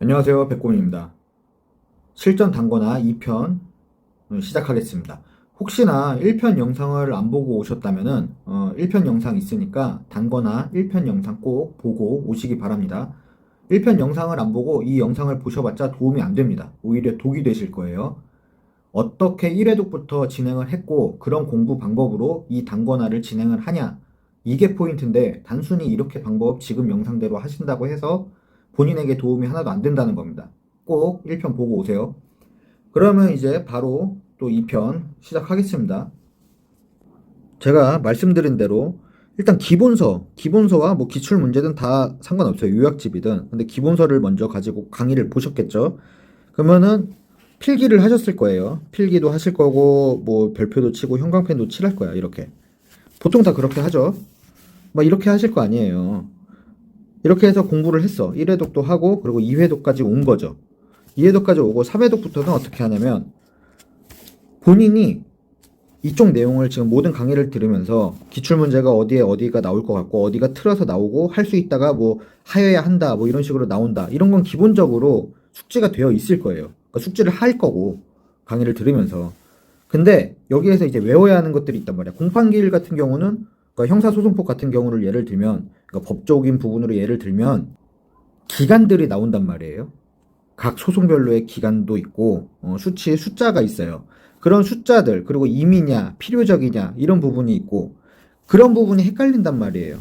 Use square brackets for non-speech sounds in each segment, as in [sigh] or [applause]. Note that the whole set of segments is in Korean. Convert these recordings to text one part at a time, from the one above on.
안녕하세요. 백곰입니다. 실전 단거나 2편 시작하겠습니다. 혹시나 1편 영상을 안 보고 오셨다면은 어, 1편 영상 있으니까 단거나 1편 영상 꼭 보고 오시기 바랍니다. 1편 영상을 안 보고 이 영상을 보셔봤자 도움이 안 됩니다. 오히려 독이 되실 거예요. 어떻게 1회독부터 진행을 했고 그런 공부 방법으로 이 단거나를 진행을 하냐 이게 포인트인데 단순히 이렇게 방법 지금 영상대로 하신다고 해서 본인에게 도움이 하나도 안 된다는 겁니다. 꼭 1편 보고 오세요. 그러면 이제 바로 또 2편 시작하겠습니다. 제가 말씀드린 대로 일단 기본서, 기본서와 뭐 기출 문제든 다 상관없어요. 요약집이든. 근데 기본서를 먼저 가지고 강의를 보셨겠죠? 그러면은 필기를 하셨을 거예요. 필기도 하실 거고 뭐 별표도 치고 형광펜도 칠할 거야. 이렇게. 보통 다 그렇게 하죠. 막 이렇게 하실 거 아니에요. 이렇게 해서 공부를 했어. 1회독도 하고, 그리고 2회독까지 온 거죠. 2회독까지 오고, 3회독부터는 어떻게 하냐면, 본인이 이쪽 내용을 지금 모든 강의를 들으면서, 기출문제가 어디에 어디가 나올 것 같고, 어디가 틀어서 나오고, 할 수 있다가 뭐, 하여야 한다, 뭐 이런 식으로 나온다. 이런 건 기본적으로 숙지가 되어 있을 거예요. 그러니까 숙지를 할 거고, 강의를 들으면서. 근데, 여기에서 이제 외워야 하는 것들이 있단 말이야. 공판기일 같은 경우는, 그러니까 형사소송법 같은 경우를 예를 들면, 그러니까 법적인 부분으로 예를 들면 기간들이 나온단 말이에요. 각 소송별로의 기간도 있고 어, 수치의 숫자가 있어요. 그런 숫자들 그리고 임의냐 필요적이냐 이런 부분이 있고 그런 부분이 헷갈린단 말이에요.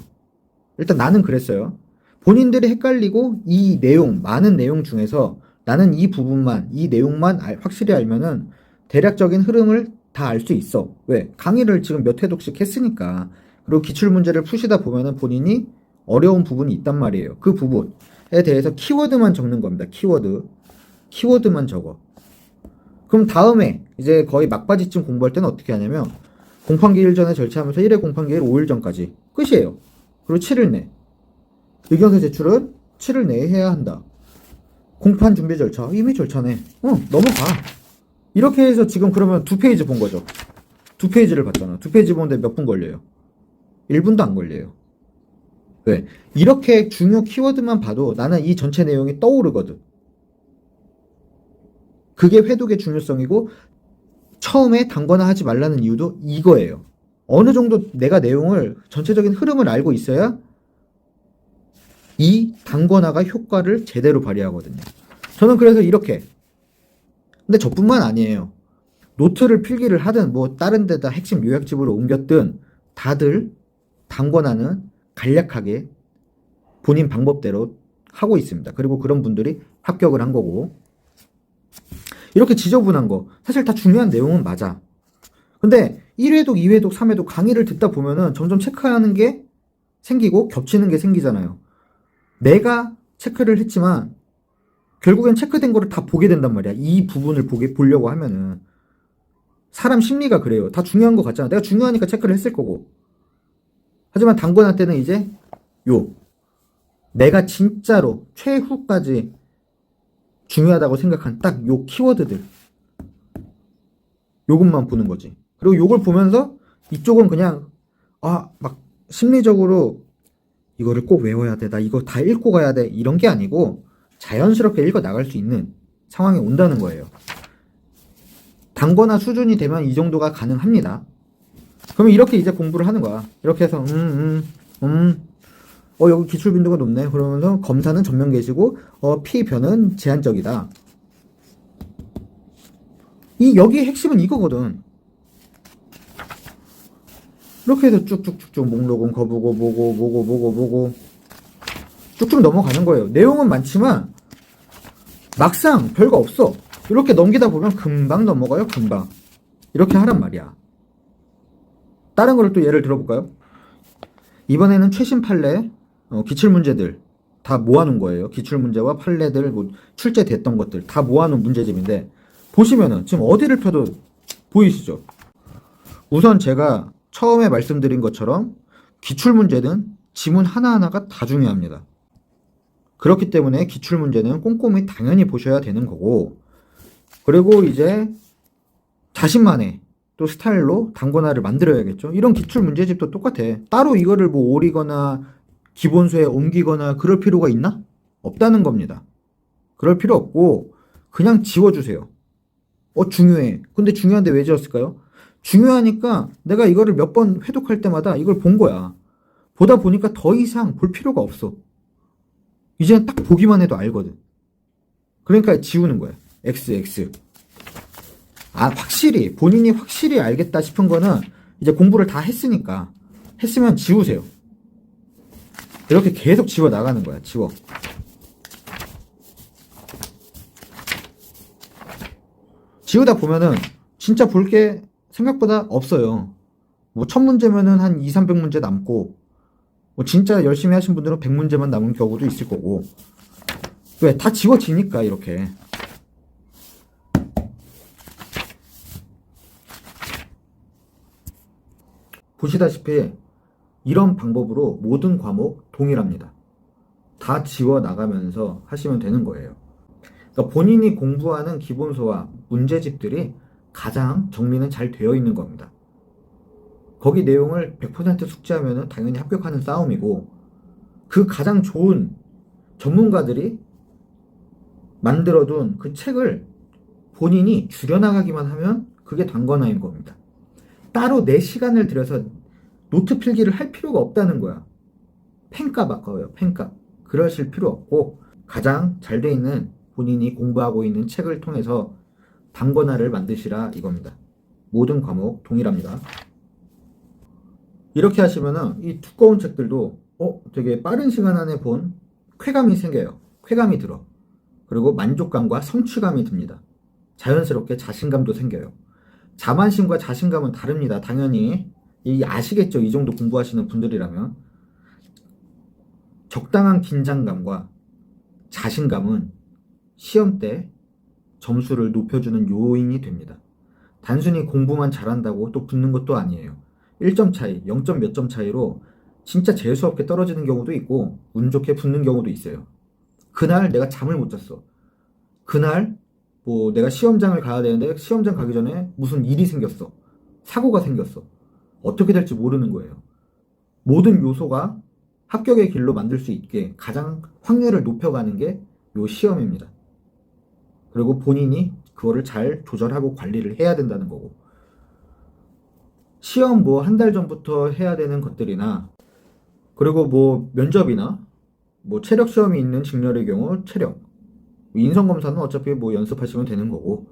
일단 나는 그랬어요. 본인들이 헷갈리고 이 내용 많은 내용 중에서 나는 이 부분만 이 내용만 알- 확실히 알면은 대략적인 흐름을 다 알 수 있어. 왜? 강의를 지금 몇 회독씩 했으니까. 그리고 기출 문제를 푸시다 보면은 본인이 어려운 부분이 있단 말이에요. 그 부분에 대해서 키워드만 적는 겁니다. 키워드. 키워드만 적어. 그럼 다음에 이제 거의 막바지쯤 공부할 때는 어떻게 하냐면 공판기일 전에 절차하면서 1회 공판기일 5일 전까지 끝이에요. 그리고 7일 내. 의견서 제출은 7일 내에 해야 한다. 공판 준비 절차 이미 절차네. 어 넘어가. 이렇게 해서 지금 그러면 두 페이지 본 거죠. 두 페이지를 봤잖아. 두 페이지 보는데 몇 분 걸려요? 1분도 안 걸려요. 왜? 이렇게 중요 키워드만 봐도 나는 이 전체 내용이 떠오르거든. 그게 회독의 중요성이고 처음에 단거나 하지 말라는 이유도 이거예요. 어느 정도 내가 내용을 전체적인 흐름을 알고 있어야 이 단거나가 효과를 제대로 발휘하거든요. 저는 그래서 이렇게. 근데 저뿐만 아니에요. 노트를 필기를 하든 뭐 다른 데다 핵심 요약집으로 옮겼든 다들 단거나는 간략하게 본인 방법대로 하고 있습니다. 그리고 그런 분들이 합격을 한 거고. 이렇게 지저분한 거. 사실 다 중요한 내용은 맞아. 근데 1회독, 2회독, 3회독 강의를 듣다 보면은 점점 체크하는 게 생기고 겹치는 게 생기잖아요. 내가 체크를 했지만 결국엔 체크된 거를 다 보게 된단 말이야. 이 부분을 보게, 보려고 하면은. 사람 심리가 그래요. 다 중요한 거 같잖아. 내가 중요하니까 체크를 했을 거고. 하지만 때는 이제 요 내가 진짜로 최후까지 중요하다고 생각한 딱 요 키워드들 요것만 보는 거지. 그리고 요걸 보면서 이쪽은 그냥 아 막 심리적으로 이거를 꼭 외워야 돼. 나 이거 다 읽고 가야 돼. 이런 게 아니고 자연스럽게 읽어 나갈 수 있는 상황이 온다는 거예요. 단거나 수준이 되면 이 정도가 가능합니다. 그러면 이렇게 이제 공부를 하는 거야. 이렇게 해서, 음, 음, 음, 어, 여기 기출 빈도가 높네. 그러면서 검사는 전면 계시고, 어, 피 변은 제한적이다. 이, 여기의 핵심은 이거거든. 이렇게 해서 쭉쭉쭉쭉 목록은 거보고, 보고, 보고, 보고, 보고, 쭉쭉 넘어가는 거예요. 내용은 많지만, 막상 별거 없어. 이렇게 넘기다 보면 금방 넘어가요, 금방. 이렇게 하란 말이야. 다른 거를 또 예를 들어볼까요? 이번에는 최신 판례 어, 기출 문제들 다 모아놓은 거예요. 기출 문제와 판례들 뭐 출제됐던 것들 다 모아놓은 문제집인데 보시면은 지금 어디를 펴도 보이시죠? 우선 제가 처음에 말씀드린 것처럼 기출 문제는 지문 하나하나가 다 중요합니다. 그렇기 때문에 기출 문제는 꼼꼼히 당연히 보셔야 되는 거고 그리고 이제 자신만의 또 스타일로 단권화를 만들어야겠죠. 이런 기출 문제집도 똑같아. 따로 이거를 뭐 오리거나 기본서에 옮기거나 그럴 필요가 있나? 없다는 겁니다. 그럴 필요 없고 그냥 지워주세요. 어 중요해. 근데 중요한데 왜 지웠을까요? 중요하니까 내가 이거를 몇 번 회독할 때마다 이걸 본 거야. 보다 보니까 더 이상 볼 필요가 없어. 이제는 딱 보기만 해도 알거든. 그러니까 지우는 거야. X, X. 아, 확실히, 본인이 확실히 알겠다 싶은 거는 이제 공부를 다 했으니까. 했으면 지우세요. 이렇게 계속 지워 나가는 거야, 지워. 지우다 보면은 진짜 볼 게 생각보다 없어요. 뭐 첫 문제면은 한 2, 300문제 남고 뭐 진짜 열심히 하신 분들은 100문제만 남은 경우도 있을 거고. 왜? 다 지워지니까 이렇게. 보시다시피 이런 방법으로 모든 과목 동일합니다. 다 지워 나가면서 하시면 되는 거예요. 그러니까 본인이 공부하는 기본서와 문제집들이 가장 정리는 잘 되어 있는 겁니다. 거기 내용을 100% 숙지하면 당연히 합격하는 싸움이고 그 가장 좋은 전문가들이 만들어둔 그 책을 본인이 줄여나가기만 하면 그게 단권화인 겁니다. 따로 내 시간을 들여서 노트 필기를 할 필요가 없다는 거야. 펜값 아까워요, 펜값. 그러실 필요 없고 가장 잘 돼 있는 본인이 공부하고 있는 책을 통해서 단권화를 만드시라 이겁니다. 모든 과목 동일합니다. 이렇게 하시면은 이 두꺼운 책들도 어 되게 빠른 시간 안에 본 쾌감이 생겨요. 쾌감이 들어. 그리고 만족감과 성취감이 듭니다. 자연스럽게 자신감도 생겨요. 자만심과 자신감은 다릅니다. 당연히 이 아시겠죠? 이 정도 공부하시는 분들이라면 적당한 긴장감과 자신감은 시험 때 점수를 높여주는 요인이 됩니다. 단순히 공부만 잘한다고 또 붙는 것도 아니에요. 1점 차이, 0점 몇 점 차이로 진짜 재수없게 떨어지는 경우도 있고 운 좋게 붙는 경우도 있어요. 그날 내가 잠을 못 잤어. 그날 뭐 내가 시험장을 가야 되는데 시험장 가기 전에 무슨 일이 생겼어. 사고가 생겼어. 어떻게 될지 모르는 거예요. 모든 요소가 합격의 길로 만들 수 있게 가장 확률을 높여가는 게 요 시험입니다. 그리고 본인이 그거를 잘 조절하고 관리를 해야 된다는 거고. 시험 뭐 한 달 전부터 해야 되는 것들이나 그리고 뭐 면접이나 뭐 체력 시험이 있는 직렬의 경우 체력 인성 검사는 어차피 뭐 연습하시면 되는 거고.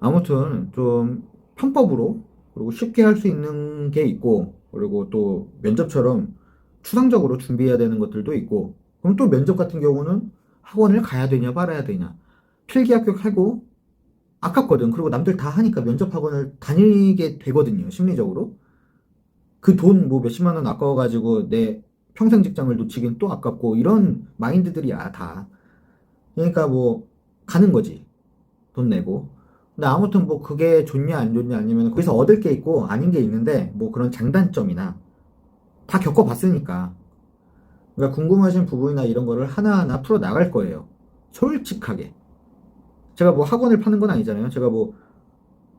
아무튼 좀 편법으로 그리고 쉽게 할 수 있는 게 있고 그리고 또 면접처럼 추상적으로 준비해야 되는 것들도 있고 그럼 또 면접 같은 경우는 학원을 가야 되냐 말아야 되냐. 필기 합격하고 아깝거든. 그리고 남들 다 하니까 면접 학원을 다니게 되거든요 심리적으로. 그 돈 뭐 몇십만 원 아까워 가지고 내 평생 직장을 놓치긴 또 아깝고 이런 마인드들이야 다 그러니까 뭐 가는 거지. 돈 내고. 근데 아무튼 뭐 그게 좋냐 안 좋냐 아니면 거기서 얻을 게 있고 아닌 게 있는데 뭐 그런 장단점이나 다 겪어봤으니까. 그러니까 궁금하신 부분이나 이런 거를 하나하나 풀어 나갈 거예요. 솔직하게. 제가 뭐 학원을 파는 건 아니잖아요. 제가 뭐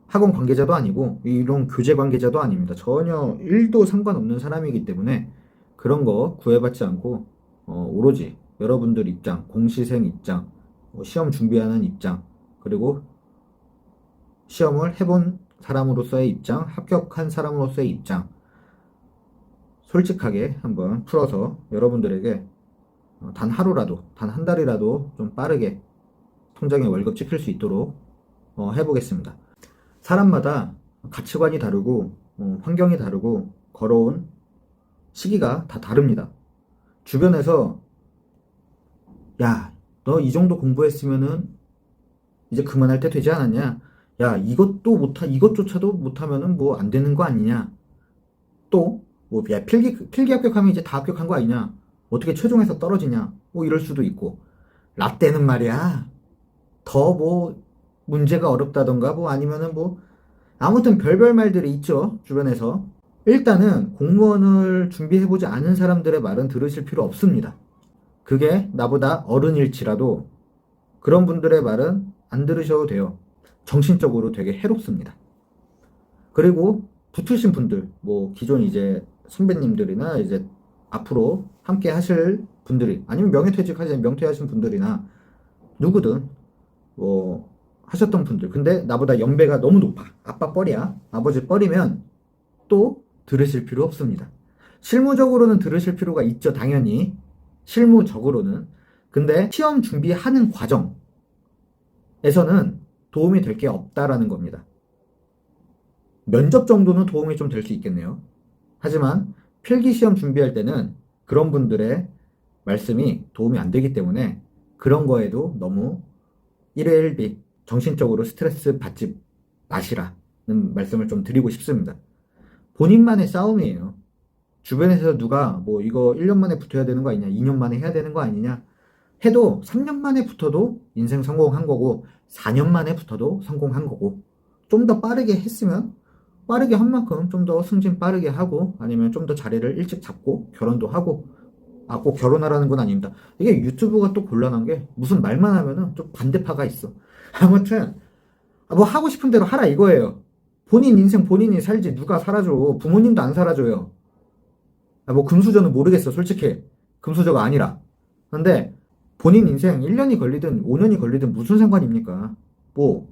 학원 관계자도 아니고 이런 교재 관계자도 아닙니다. 전혀 1도 상관없는 사람이기 때문에 그런 거 구애받지 않고 어, 오로지 여러분들 입장, 공시생 입장, 뭐 시험 준비하는 입장, 그리고 시험을 해본 사람으로서의 입장, 합격한 사람으로서의 입장 솔직하게 한번 풀어서 여러분들에게 어, 단 하루라도, 단 한 달이라도 좀 빠르게 통장에 월급 찍힐 수 있도록 어, 해보겠습니다. 사람마다 가치관이 다르고 어, 환경이 다르고 걸어온 시기가 다 다릅니다. 주변에서 야, 너 이 정도 공부했으면은 이제 그만할 때 되지 않았냐? 야, 이것도 못하 이것조차도 못하면은 뭐 안 되는 거 아니냐? 또 뭐, 야, 필기 필기 합격하면 이제 다 합격한 거 아니냐? 어떻게 최종에서 떨어지냐? 뭐 이럴 수도 있고 라떼는 말이야. 더 뭐 문제가 어렵다던가 뭐 아니면은 뭐 아무튼 별별 말들이 있죠 주변에서 일단은 공무원을 준비해보지 않은 사람들의 말은 들으실 필요 없습니다 그게 나보다 어른일지라도 그런 분들의 말은 안 들으셔도 돼요. 정신적으로 되게 해롭습니다. 그리고 붙으신 분들 뭐 기존 이제 선배님들이나 이제 앞으로 함께 하실 분들이 아니면 명예퇴직하신 명퇴하신 분들이나 누구든 뭐 하셨던 분들 근데 나보다 연배가 너무 높아. 아빠 뻘이야. 아버지 뻘이면 또 들으실 필요 없습니다. 실무적으로는 들으실 필요가 있죠 당연히 실무적으로는 근데 시험 준비하는 과정에서는 도움이 될 게 없다라는 겁니다 면접 정도는 도움이 좀 될 수 있겠네요 하지만 필기 시험 준비할 때는 그런 분들의 말씀이 도움이 안 되기 때문에 그런 거에도 너무 일회일비 정신적으로 스트레스 받지 마시라는 말씀을 좀 드리고 싶습니다. 본인만의 싸움이에요. 주변에서 누가 뭐 이거 1년 만에 붙어야 되는 거 아니냐, 2년 만에 해야 되는 거 아니냐 해도 3년 만에 붙어도 인생 성공한 거고 4년 만에 붙어도 성공한 거고 좀 더 빠르게 했으면 빠르게 한 만큼 좀 더 승진 빠르게 하고 아니면 좀 더 자리를 일찍 잡고 결혼도 하고 아 꼭 결혼하라는 건 아닙니다. 이게 유튜브가 또 곤란한 게 무슨 말만 하면은 좀 반대파가 있어. [laughs] 아무튼 아, 뭐 하고 싶은 대로 하라 이거예요. 본인 인생 본인이 살지 누가 살아줘. 부모님도 안 살아줘요. 아, 뭐 금수저는 모르겠어 솔직히 금수저가 아니라. 근데 본인 인생 1년이 걸리든 5년이 걸리든 무슨 상관입니까? 뭐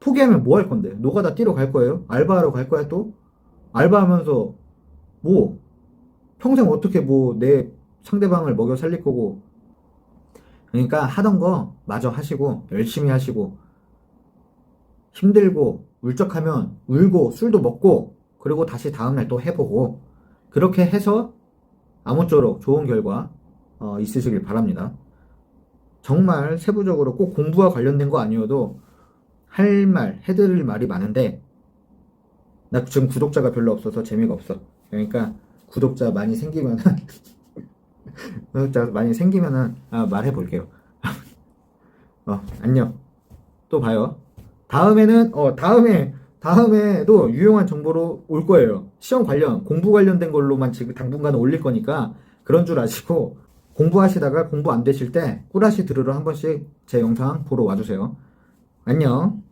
포기하면 뭐 할 건데? 노가다 뛰러 갈 거예요? 알바하러 갈 거야 또? 알바하면서 뭐 평생 어떻게 뭐 내 상대방을 먹여 살릴 거고 그러니까 하던 거 마저 하시고 열심히 하시고 힘들고 울적하면 울고 술도 먹고 그리고 다시 다음날 또 해보고 그렇게 해서 아무쪼록 좋은 결과 어, 있으시길 바랍니다. 정말 세부적으로 꼭 공부와 관련된 거 아니어도 할 말, 해드릴 말이 많은데 나 지금 구독자가 별로 없어서 재미가 없어. 그러니까 구독자 많이 생기면은 [laughs] 구독자 많이 생기면은 아, 말해 볼게요. [laughs] 어, 안녕. 또 봐요. 다음에는 어 다음에 다음에도 유용한 정보로 올 거예요. 시험 관련 공부 관련된 걸로만 지금 당분간 올릴 거니까 그런 줄 아시고 공부하시다가 공부 안 되실 때 꿀아시 들으러 한 번씩 제 영상 보러 와주세요. 안녕.